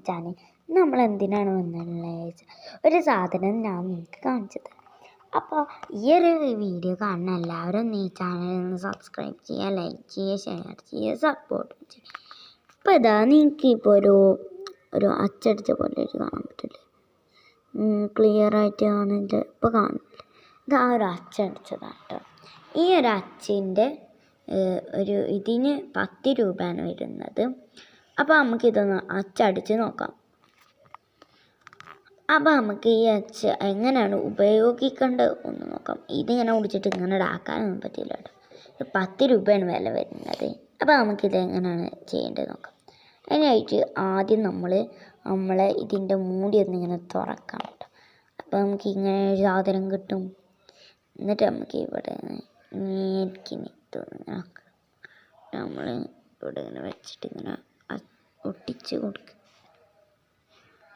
നീച്ചാൽ നമ്മൾ എന്തിനാണ് വന്നത് ഒരു സാധനം ഞാൻ നിങ്ങൾക്ക് കാണിച്ചത് അപ്പോൾ ഈ ഒരു വീഡിയോ കാണുന്ന എല്ലാവരും ഈ ചാനൽ ഒന്ന് സബ്സ്ക്രൈബ് ചെയ്യുക ലൈക്ക് ചെയ്യുക ഷെയർ ചെയ്യുക സപ്പോർട്ട് ചെയ്യുക. അപ്പോൾ ഇതാ നിങ്ങൾക്ക് ഇപ്പോൾ ഒരു ഒരു അച്ചടിച്ച പോലെ ഒരു കാണാൻ പറ്റില്ലേ? ക്ലിയർ ആയിട്ട് കാണില്ല ഇപ്പോൾ കാണില്ല ഇതാ ഒരു അച്ചടിച്ചതാണ് കേട്ടോ ഈ ഒരു അച്ചിന്റെ ഒരു ഇതിന് പത്ത് രൂപയാണ് വരുന്നത്. അപ്പോൾ നമുക്കിതൊന്ന് അച്ചടിച്ച് നോക്കാം. അപ്പോൾ നമുക്ക് ഈ അച്ച് എങ്ങനെയാണ് ഉപയോഗിക്കേണ്ടത് ഒന്ന് നോക്കാം. ഇതിങ്ങനെ കുടിച്ചിട്ട് ഇങ്ങനെ ഇടാക്കാനൊന്നും പറ്റില്ല കേട്ടോ. പത്ത് രൂപയാണ് വില വരുന്നത്. അപ്പോൾ നമുക്കിത് എങ്ങനെയാണ് ചെയ്യേണ്ടത് നോക്കാം. അതിനായിട്ട് ആദ്യം നമ്മൾ നമ്മളെ ഇതിന്റെ മൂടി ഒന്നിങ്ങനെ തുറക്കാം കേട്ടോ. അപ്പോൾ നമുക്ക് ഇങ്ങനെ ഒരു സാധനം കിട്ടും. എന്നിട്ട് നമുക്ക് ഇവിടെ നേരിക്കിന് ഇങ്ങനെ നമ്മൾ ഇവിടെ ഇങ്ങനെ വെച്ചിട്ട് ഇങ്ങനെ ഒട്ടിച്ച് കൊടുക്കുക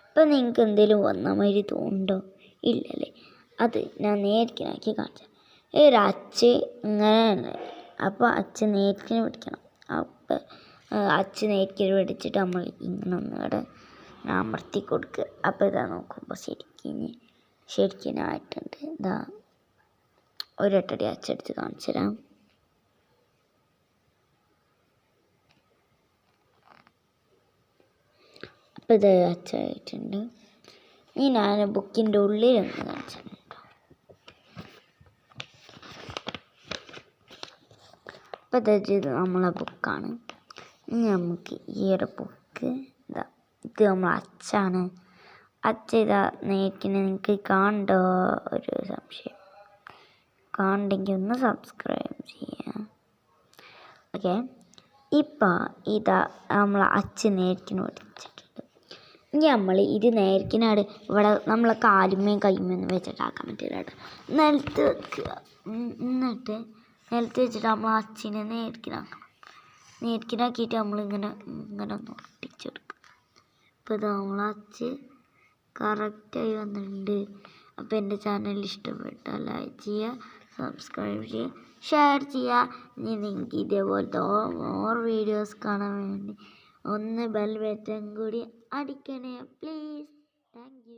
ഇപ്പം നിങ്ങൾക്ക് എന്തെങ്കിലും വന്ന മാതിരി തോന്നുന്നുണ്ടോ? ഇല്ലല്ലേ. അത് ഞാൻ നേരിക്കനാക്കി കാണിച്ചു ഒരു അച്ച് ഇങ്ങനെ അപ്പോൾ അച്ച് നേരിക്കിന് പിടിക്കണം. അപ്പം അച്ച് നേരിക്കിന് പിടിച്ചിട്ട് നമ്മൾ ഇങ്ങനെ ഒന്നുകൂടെ അമർത്തി കൊടുക്കുക അപ്പോൾ ഇതാ നോക്കുമ്പോൾ ശരിക്കും ശരിക്കും ആയിട്ടുണ്ട്. ഇതാ ഒരട്ടടി അച്ചടിച്ച് കാണിച്ചു തരാം അപ്പോൾ ഇത് അച്ചായിട്ടുണ്ട് ഇനി ഞാൻ ബുക്കിന്റെ ഉള്ളിലൊന്ന് കാണിച്ചിട്ടുണ്ട് അപ്പോൾ ഇത് നമ്മളെ ബുക്കാണ്. ഇനി നമുക്ക് ഈ ഒരു ബുക്ക് ഇതാ ഇത് നമ്മൾ അച്ചാണ് അച്ച ഇതാ നേക്കിന് നിങ്ങൾക്ക് കാണണ്ടോ ഒരു സംശയം? കാണണ്ടെങ്കിൽ ഒന്ന് സബ്സ്ക്രൈബ് ചെയ്യാം. ഓക്കെ? ഇപ്പം ഇതാ നമ്മളെ അച്ഛൻ പിടിച്ചിട്ടുണ്ട് ഇനി നമ്മൾ ഇത് നേരിക്കിനാട് ഇവിടെ നമ്മളെ കാലുമേയും ഒന്ന് വെച്ചിട്ടാക്കാൻ പറ്റില്ല കേട്ടോ. നിലത്ത് എന്നിട്ട് നിലത്ത് വെച്ചിട്ട് നമ്മൾ അച്ഛനെ നേരിക്കിനാക്കണം നേരിക്കിനാക്കിയിട്ട് നമ്മളിങ്ങനെ ഇങ്ങനെ ഒന്ന് ഒട്ടിച്ചെടുക്കുക ഇപ്പോൾ ഇത് നമ്മൾ അച്ഛൻ കറക്റ്റായി വന്നിട്ടുണ്ട്. അപ്പോൾ എന്റെ ചാനൽ ഇഷ്ടപ്പെട്ടാൽ ലൈക്ക് ചെയ്യുക സബ്സ്ക്രൈബ് ചെയ്യുക ഷെയർ ചെയ്യുക ഇനി നിങ്ങൾക്ക് ഇതേപോലത്തെ മോർ വീഡിയോസ് കാണാൻ വേണ്ടി ഒന്ന് ബെൽ ബട്ടൺ കൂടി അടിക്കണേ പ്ലീസ് താങ്ക്